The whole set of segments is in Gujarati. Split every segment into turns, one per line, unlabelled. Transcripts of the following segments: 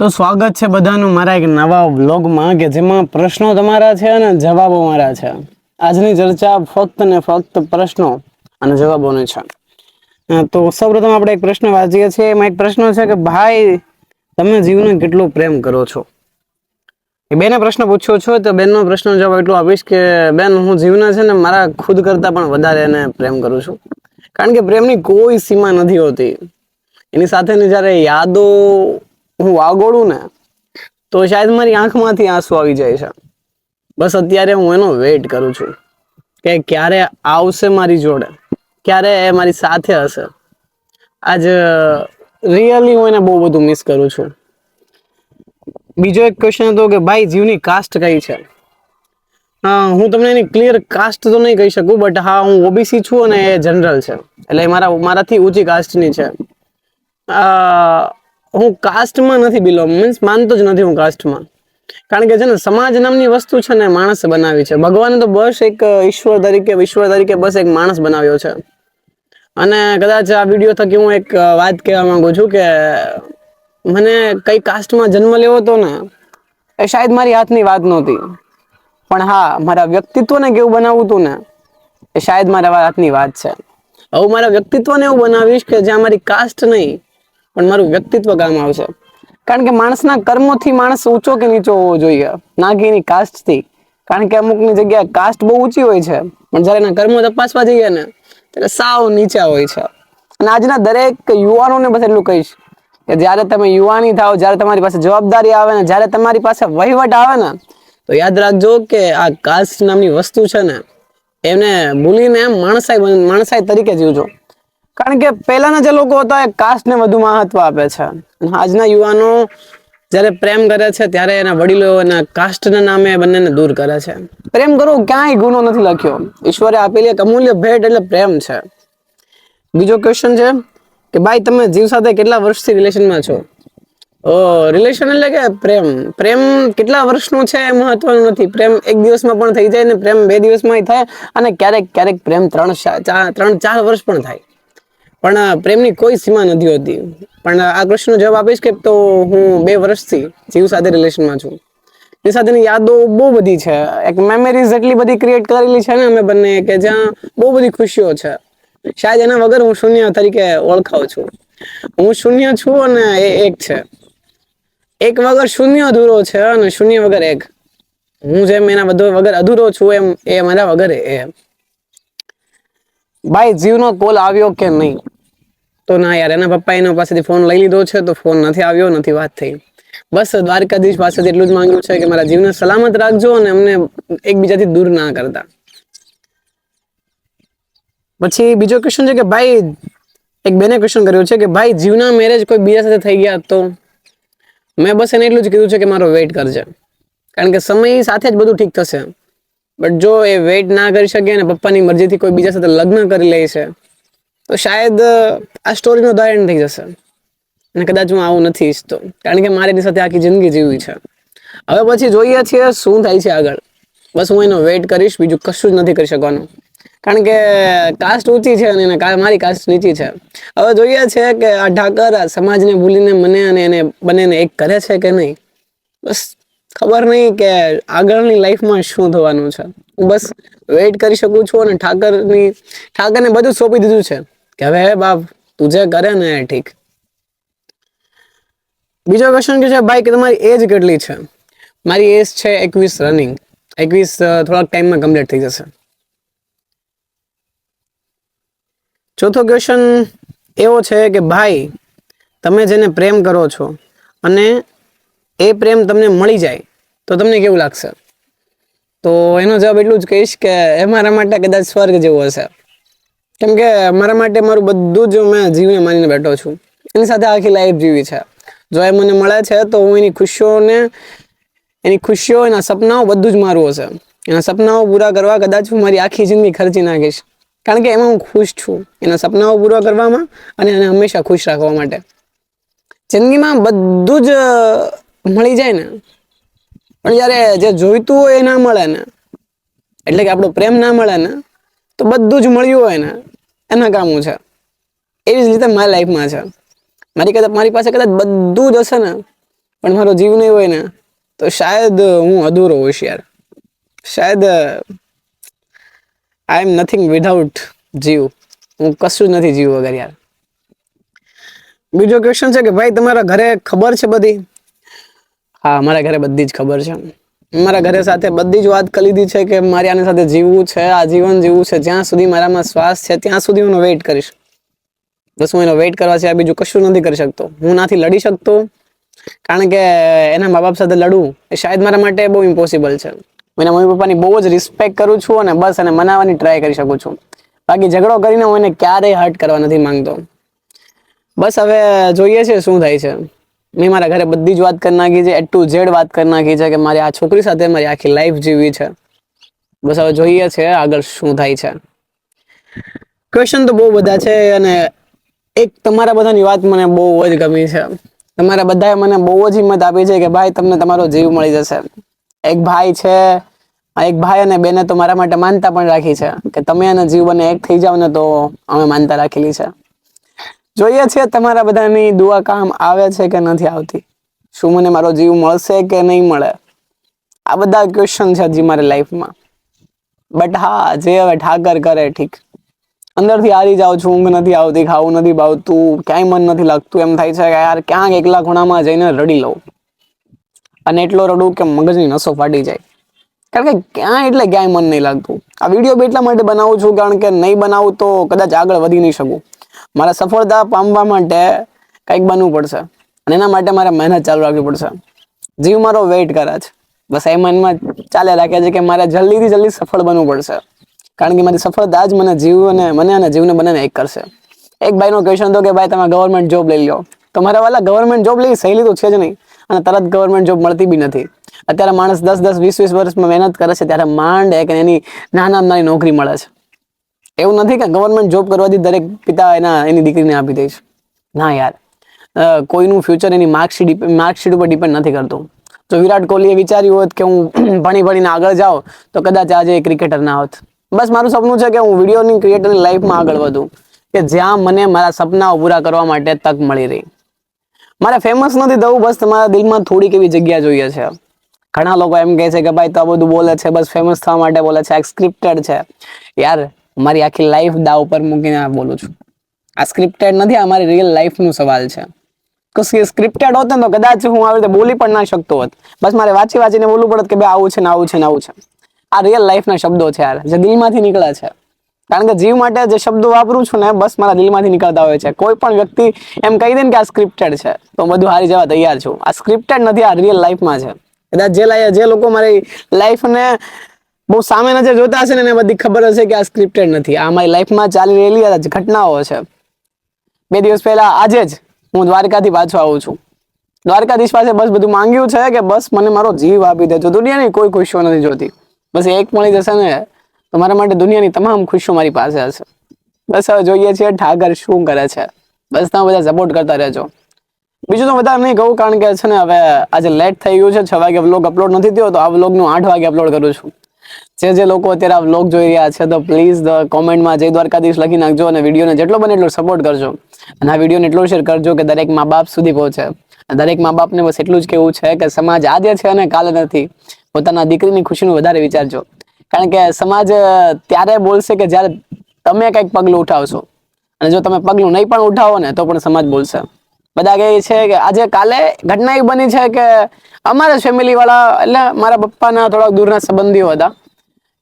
તો સ્વાગત છે બધાનું મારા એક નવા વ્લોગમાં કે જેમાં પ્રશ્નો તમારા છે અને જવાબો મારા છે. આજની ચર્ચા ફક્ત ને ફક્ત પ્રશ્નો અને જવાબોની છે. તો સૌપ્રથમ આપણે એક પ્રશ્ન વાંચીએ છીએ. એમાં એક પ્રશ્ન છે કે, ભાઈ, તમે જીવને કેટલો પ્રેમ કરો છો? એ બેને પ્રશ્ન પૂછ્યો છો. તો બેનનો પ્રશ્નનો જવાબ એટલો આપીશ કે, બેન, હું જીવને છે ને મારા ખુદ કરતાં પણ વધારે એને પ્રેમ કરું છું. કારણ કે પ્રેમની કોઈ સીમા નથી હોતી. એની સાથેની જ્યારે યાદો હું વાગોળું ને, તો શાયદ મારી આંખમાંથી આંસુ આવી જાય છે. બસ અત્યારે હું એનો વેઇટ કરું છું કે ક્યારે આવશે મારી જોડે, ક્યારે એ મારી સાથે હશે. આજ રિયલી હું એને બહુ બધું મિસ કરું છું. બીજો એક ક્વેશ્ચન હતો કે ભાઈ, જીવની કાસ્ટ કઈ છે? હા હું તમને એની ક્લિયર કાસ્ટ તો નહીં કહી શકું બટ હા, હું ઓબીસી છું અને એ જનરલ છે. એટલે મારા, મારાથી ઊંચી કાસ્ટની છે. હું કાસ્ટમાં નથી બિલોંગ મીન્સ માનતો જ નથી હું કાસ્ટમાં કારણ કે છે ને, સમાજ નામની વસ્તુ છે ને, માણસે બનાવી છે. ભગવાને તો બસ એક ઈશ્વર તરીકે ઈશ્વર તરીકે બસ એક માણસ બનાવ્યો છે. અને કદાચ આ વીડિયો થકી હું એક વાત કહેવા માંગુ છું કે, મને કઈ કાસ્ટમાં જન્મ લેવો હતો ને, એ શાયદ મારી હાથની વાત નહોતી. પણ હા, મારા વ્યક્તિત્વને કેવું બનાવવું હતું ને, એ શાયદ મારા હાથની વાત છે. હવે મારા વ્યક્તિત્વને એવું બનાવીશ કે જ્યાં મારી કાસ્ટ નહીં પણ મારું વ્યક્તિત્વ કામ આવશે. કારણ કે માણસના કર્મોથી માણસ ઊંચો કે નીચો હોવો જોઈએ. ના કે એની કાસ્ટથી કારણ કે અમુકની જગ્યાએ કાસ્ટ બહુ ઊંચી હોય છે. પણ જ્યારે એના કર્મો તપાસવા જઈએ ને, ત્યારે સાવ નીચા હોય છે. અને આજના દરેક યુવાનોને બસ એટલું કહીશ કે જ્યારે તમે યુવાની થાવ જ્યારે તમારી પાસે જવાબદારી આવે ને, જ્યારે તમારી પાસે વહીવટ આવે ને, તો યાદ રાખજો કે આ કાસ્ટ નામની વસ્તુ છે ને, એને ભૂલીને માણસાઈ માણસાઈ તરીકે જીવજો. કારણ કે પહેલાના જે લોકો હતા એ કાસ્ટને વધુ મહત્વ આપે છે. આજના યુવાનો જ્યારે પ્રેમ કરે છે ત્યારે એના વડીલો અને કાસ્ટના નામે બંનેને દૂર કરે છે. પ્રેમ કરો ક્યાંય ગુનો નથી લખ્યો. ઈશ્વરે આપેલી એક અમૂલ્ય ભેટ એટલે પ્રેમ છે. બીજો ક્વેશ્ચન છે કે ભાઈ તમે જીવ સાથે કેટલા વર્ષથી રિલેશનમાં છો? ઓ રિલેશન એટલે કે પ્રેમ. પ્રેમ કેટલા વર્ષનું છે એ મહત્વનું નથી. પ્રેમ એક દિવસમાં પણ થઈ જાય ને પ્રેમ બે દિવસમાં થાય અને ક્યારેક ક્યારેક પ્રેમ ત્રણ ત્રણ ચાર વર્ષ પણ થાય. પણ પ્રેમની કોઈ સીમા નથી હોતી. પણ આ પ્રશ્નનો જવાબ આપીશ કે તો હું બે વર્ષથી જીવ સાથે રિલેશનમાં છું. એની સાથેની યાદો બહુ બધી છે. એક મેમરીઝ એટલી બધી ક્રિએટ કરેલી છે ને અમે બંને કે જ્યાં બહુ બધી ખુશીઓ છે. શાયદ એના વગર હું શૂન્ય તરીકે ઓળખાવ છું. હું શૂન્ય છું અને એ એક છે. એક વગર શૂન્ય અધૂરો છે અને શૂન્ય વગર એક. હું જેમ એના બધો વગર અધૂરો છું એમ એ મારા વગર એ. ભાઈ જીવનો કોલ આવ્યો કે નહીં? તો ના યાર, એના પપ્પા એના પાસેથી ફોન લઈ લીધો છે, તો ફોન નથી આવ્યો, નથી વાત થઈ. બસ દ્વારકાધીશ પાસેથી એટલું જ માંગ્યું છે કે મારા જીવને સલામત રાખજો અને અમને એકબીજાથી દૂર ના કરતા. પછી બીજો ક્વેશ્ચન છે કે ભાઈ, એક બેને ક્વેશ્ચન કર્યો છે કે ભાઈ, જીવના મેરેજ કોઈ બીજા સાથે થઈ ગયા તો? મેં બસ એને એટલું જ કીધું છે કે મારો વેઇટ કરજે. કારણ કે સમય સાથે જ બધું ઠીક થશે. બટ જો એ વેઇટ ના કરી શકે અને પપ્પાની મરજીથી કોઈ બીજા સાથે લગ્ન કરી લે છે તો શાયદ આ સ્ટોરીનો દાયણ થઈ જશે. અને કદાચ હું આવું નથી ઈચ્છતો. કારણ કે મારે એની સાથે આખી જિંદગી જીવવી છે. હવે પછી જોઈએ છીએ શું થાય છે આગળ. બસ હું એનો વેઇટ કરીશ, બીજું કશું જ નથી કરી શકવાનું. કારણ કે કાસ્ટ ઊંચી છે અને મારી કાસ્ટ નીચી છે. હવે જોઈએ છે કે આ ઠાકર સમાજને ભૂલીને મને અને એને બંનેને એક કરે છે કે નહીં? બસ ખબર નહીં કે આગળની લાઈફમાં શું થવાનું છે. હું બસ વેઇટ કરી શકું છું અને ઠાકરની, ઠાકરને બધું સોંપી દીધું છે. કે હવે હે બાપ, તું જે કરે ને ઠીક. બીજો ક્વેશ્ચન છે, ભાઈ, કે તમારી એજ કેટલી છે? મારી એજ છે એકવીસ રનિંગ એકવીસ થોડાક ટાઈમમાં કમ્પ્લીટ થઈ જશે. ચોથો ક્વેશ્ચન એવો છે કે, ભાઈ, તમે જેને પ્રેમ કરો છો અને એ પ્રેમ તમને મળી જાય, તો તમને કેવું લાગશે? તો એનો જવાબ એટલું જ કહીશ કે, એ મારા માટે કદાચ સ્વર્ગ જેવું હશે. કેમ કે મારા માટે મારું બધું જ મેં જીવને માનીને બેઠો છું. એની સાથે આખી લાઈફ જીવી છે. જો એ મને મળે છે, તો હું એની ખુશીઓને, એની ખુશીઓ, એના સપનાઓ બધું જ મારું હશે. એના સપનાઓ પૂરા કરવા કદાચ હું મારી આખી જિંદગી ખર્ચી નાખીશ. કારણ કે એમાં હું ખુશ છું. એના સપનાઓ પૂરા કરવામાં અને એને હંમેશા ખુશ રાખવા માટે. જિંદગીમાં બધું જ મળી જાય ને, પણ જ્યારે જે જોઈતું હોય એ ના મળે ને, એટલે કે આપણો પ્રેમ ના મળે ને, તો બધું જ મળ્યું હોય ને એના કામો છે. એવી જ રીતે મારી લાઈફમાં છે. મારી કદાચ, મારી પાસે કદાચ બધું જ હશે ને, પણ મારો જીવ નહીં હોય ને, તો શાયદ હું અધૂરો હોઈશ યાર. શાયદ આઈ એમ નથિંગ વિધાઉટ જીવ. હું કશું જ નથી જીવ વગર યાર. બીજો ક્વેશ્ચન છે કે ભાઈ, તમારા ઘરે ખબર છે બધી? હા, મારા ઘરે બધી જ ખબર છે. મારા ઘરે સાથે બધી જ વાત કરી લીધી છે કે મારે આની સાથે જીવવું છે આ જીવન જીવવું છે, જ્યાં સુધી મારામાં શ્વાસ છે, ત્યાં સુધી હું વેઇટ કરીશ. બસ હું એનો વેઇટ કરવા છે બીજું કશું નથી કરી શકતો. હું નાથી લડી શકતો, કારણ કે એના મા બાપ સાથે લડવું એ શાયદ મારા માટે બહુ ઇમ્પોસિબલ છે. હું એના મમ્મી પપ્પાની બહુ જ રિસ્પેક્ટ કરું છું અને બસ એને મનાવવાની ટ્રાય કરી શકું છું. બાકી ઝઘડો કરીને હું એને ક્યારેય હર્ટ કરવા નથી માંગતો. બસ હવે જોઈએ છે શું થાય છે. મેં મારા ઘરે બધી જ વાત કરી નાખી છે એટ ટુ ઝેડ વાત કરી નાખી છે કે મારી આ છોકરી સાથે મારી આખી લાઈફ જીવી છે. બસ હવે જોઈએ છે આગળ શું થાય છે. ક્વેશ્ચન તો બહુ બધા છે અને એક તમારા બધાની વાત મને બહુ જ ગમી છે. તમારા બધાએ મને બહુ જ હિંમત આપી છે કે ભાઈ તમને તમારો જીવ મળી જશે. એક ભાઈ છે એક ભાઈ અને બેને તો મારા માટે માનતા પણ રાખી છે કે તમે અને જીવ બને એક થઈ જાવ ને તો અમે માનતા રાખેલી છે. જોઈએ છે તમારા બધાની દુઆ કામ આવે છે કે નથી આવતી? શું મને મારો જીવ મળશે કે નહીં મળે? આ બધા ક્વેશ્ચન છે હજી મારી લાઈફમાં બટ હા, જે હવે ઠાકર કરે, ઠીક. અંદરથી હારી જાઉં છું, ઊંઘ નથી આવતી, ખાવું નથી ભાવતું, ક્યાંય મન નથી લાગતું. એમ થાય છે કે યાર, ક્યાંક એકલા ખૂણામાં જઈને રડી લઉં. અને એટલો રડું કે મગજની નસો ફાટી જાય. કારણ કે ક્યાં એટલે ક્યાંય મન નહીં લાગતું. આ વીડિયો બી એટલા માટે બનાવું છું કારણ કે નહીં બનાવું તો કદાચ આગળ વધી નહીં શકું. મારે સફળતા પામવા માટે કંઈક બનવું પડશે. અને એના માટે મારે મહેનત ચાલુ રાખવી પડશે. જીવ મારો વેઇટ કરે છે. બસ એ મનમાં ચાલે રાખે છે કે મારે જલ્દીથી જલ્દી સફળ બનવું પડશે. કારણ કે મારી સફળતા જ મને જીવ અને મને અને જીવને બંનેને એક કરશે. એક ભાઈનો ક્વેશ્ચન હતો કે, ભાઈ, તમે ગવર્મેન્ટ જોબ લઈ લો તો મારા વાલા ગવર્મેન્ટ જોબ લઈ સહેલી તો છે જ નહીં. અને તરત ગવર્મેન્ટ જોબ મળતી બી નથી. અત્યારે માણસ દસ દસ, વીસ વીસ વર્ષમાં મહેનત કરે છે ત્યારે માંડ એક એની નાના, નાની નોકરી મળે છે. એવું નથી કે ગવર્મેન્ટ જોબ કરવાથી દરેક પિતા એના, એની દીકરીને આપી દે છે ના યાર. કોઈનું ફ્યુચર એની માર્કશીટ માર્કશીટ ઉપર ડિપેન્ડ નથી કરતું. જો વિરાટ કોહલીએ વિચાર્યું હોત કે હું ભણી ભણીને આગળ જાઉં, તો કદાચ આજે ક્રિકેટર ના હોત. બસ મારું સપનું છે કે હું વિડીયોની ક્રિએટરની લાઈફમાં આગળ વધું, કે જ્યાં મને મારા સપનાઓ પૂરા કરવા માટે તક મળી રહી. મારે ફેમસ નથી થવું, બસ તમારા દિલમાં થોડીક એવી જગ્યા જોઈએ છે. ઘણા લોકો એમ કહે છે કે ભાઈ તો બધું બોલે છે, બસ ફેમસ થવા માટે બોલે છે, આ સ્ક્રિપ્ટેડ છે. યાર મારી આખી લાઈફ દાવ ઉપર મૂકીને બોલું છું. આ સ્ક્રિપ્ટેડ નથી, આ મારી રિયલ લાઈફનું સવાલ છે. સ્ક્રિપ્ટેડ હોત તો કદાચ હું આવી રીતે બોલી પણ ના શકતો હોત. બસ મારે વાંચી વાંચીને બોલવું પડત કે ભાઈ આવું છે ને આવું છે ને આવું છે. આ રિયલ લાઈફના શબ્દો છે યાર, જે દિલમાંથી નીકળે છે. કારણ કે જીવ માટે જે શબ્દો વાપરું છું ને, બસ મારા દિલમાંથી નીકળતા હોય છે. કોઈ પણ વ્યક્તિ એમ કહી દે ને કે આ સ્ક્રિપ્ટેડ છે, તો બધું હારી જવા તૈયાર છું. આ સ્ક્રિપ્ટેડ નથી, આ રિયલ લાઈફમાં છે. કદાચ જે જે લોકો મારી લાઈફને બહુ સામેના જે જોતા હશે ને એને બધી ખબર હશે કે આ સ્ક્રિપ્ટેડ નથી. આ મારી લાઈફમાં ચાલી રહેલી ઘટનાઓ છે. બે દિવસ પહેલા આજે જ હું દ્વારકાથી પાછો આવું છું. દ્વારકાધીશ પાસે બસ બધું માંગ્યું છે કે બસ મને મારો જીવ આપી દેજો. દુનિયાની કોઈ ખુશીઓ નથી જોતી. બસ એક મળી જશે ને તો મારા માટે દુનિયાની તમામ ખુશીઓ મારી પાસે હશે. બસ હવે જોઈએ છીએ ઠાકર શું કરે છે. બસ તમે બધા સપોર્ટ કરતા રહેજો. બીજું તો વધારે નહીં કહું કારણ કે છે ને હવે આજે લેટ થઈ ગયું છે. છ વાગે વ્લોગ અપલોડ નથી થયો તો આ વ્લોગનું આઠ વાગે અપલોડ કરું છું. જે જે લોકો અત્યારે આ વ્લોગ જોઈ રહ્યા છે, તો પ્લીઝ કોમેન્ટમાં જય દ્વારકાધીશ લખી નાખજો અને વિડીયોને જેટલો બને એટલો સપોર્ટ કરજો. અને આ વિડીયોને એટલો શેર કરજો કે દરેક મા બાપ સુધી પહોંચે. દરેક મા બાપને બસ એટલું જ કેવું છે કે સમાજ આજે છે અને કાલે નથી. પોતાના દીકરીની ખુશીનું વધારે વિચારજો. કારણ કે સમાજ ત્યારે બોલશે કે જ્યારે તમે કંઈક પગલું ઉઠાવશો. અને જો તમે પગલું નહીં પણ ઉઠાવો ને, તો પણ સમાજ બોલશે. બધા કહે છે કે આજે કાલે ઘટના એવી બની છે કે અમારા ફેમિલી વાળા, એટલે મારા પપ્પાના થોડાક દૂરના સંબંધીઓ હતા.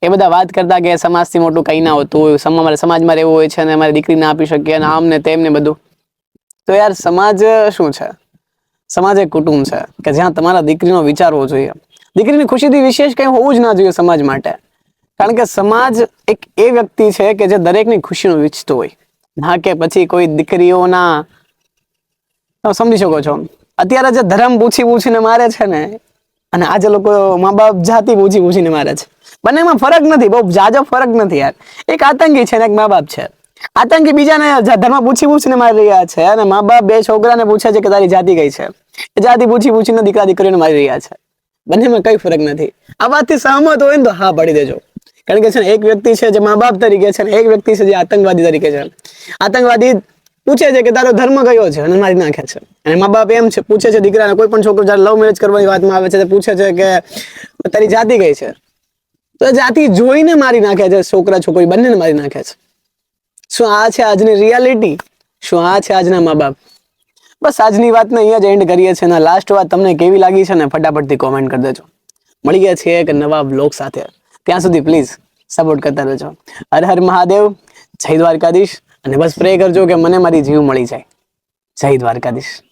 એ બધા વાત કરતા કે સમાજથી મોટું કંઈ ના હોતું હોય. અમારે સમાજમાં રહેવું હોય છે અને અમારી દીકરી ના આપી શકીએ અને આમ ને તેમ ને બધું. તો યાર, સમાજ શું છે? સમાજ એક કુટુંબ છે કે જ્યાં તમારા દીકરીનો વિચારવો જોઈએ. દીકરીની ખુશીથી વિશેષ કંઈ હોવું જ ના જોઈએ સમાજ માટે. કારણ કે સમાજ એક એ વ્યક્તિ છે કે જે દરેકની ખુશીનું વિચતો હોય. ના કે પછી કોઈ દીકરીઓના તમે સમજી શકો છો. અત્યારે જે ધર્મ પૂછી પૂછીને મારે છે ને અને આજે લોકો મા બાપ જાતિ પૂછી પૂછીને મારે છે. બંનેમાં ફરક નથી, બહુ જાજો ફરક નથી યાર. એક આતંકી છે ને એક મા બાપ છે. આતંકી બીજાને ધર્મ પૂછી પૂછીને મારી રહ્યા છે અને મા બાપ બે છોકરાને પૂછે છે કે તારી જાતિ કઈ છે. જાતિ પૂછી પૂછીને દીકરા દીકરીઓને મારી રહ્યા છે. બંનેમાં કઈ ફરક નથી. આ વાતથી સહમત હોય ને તો હા પાડી દેજો. કારણ કે છે ને, એક વ્યક્તિ છે જે મા બાપ તરીકે છે ને એક વ્યક્તિ છે જે આતંકવાદી તરીકે છે. આતંકવાદી પૂછે છે કે તારો ધર્મ કયો છે અને મારી નાખે છે. અને મા બાપ એમ છે, પૂછે છે દીકરાને, કોઈ પણ છોકરો જ્યારે લવ મેરેજ કરવાની વાતમાં આવે છે પૂછે છે કે, તારી જાતિ કઈ છે? તો જાતિ જોઈને મારી નાખે છે, છોકરા, છોકરી બંનેને મારી નાખે છે. શું આ છે આજની રિયાલિટી શું આ છે આજના મા બાપ? બસ આજની વાતને અહીંયા જ એન્ડ કરીએ છીએ અને લાસ્ટ વાત તમને કેવી લાગી છે ને ફટાફટથી કોમેન્ટ કરી દેજો. મળી ગયા છીએ એક નવા બ્લોગ સાથે. ત્યાં સુધી પ્લીઝ સપોર્ટ કરતા રહેજો. હર હર મહાદેવ. જય દ્વારકાધીશ. અને બસ પ્રે કરજો કે મને મારી જીવ મળી જાય. જય દ્વારકાધીશ.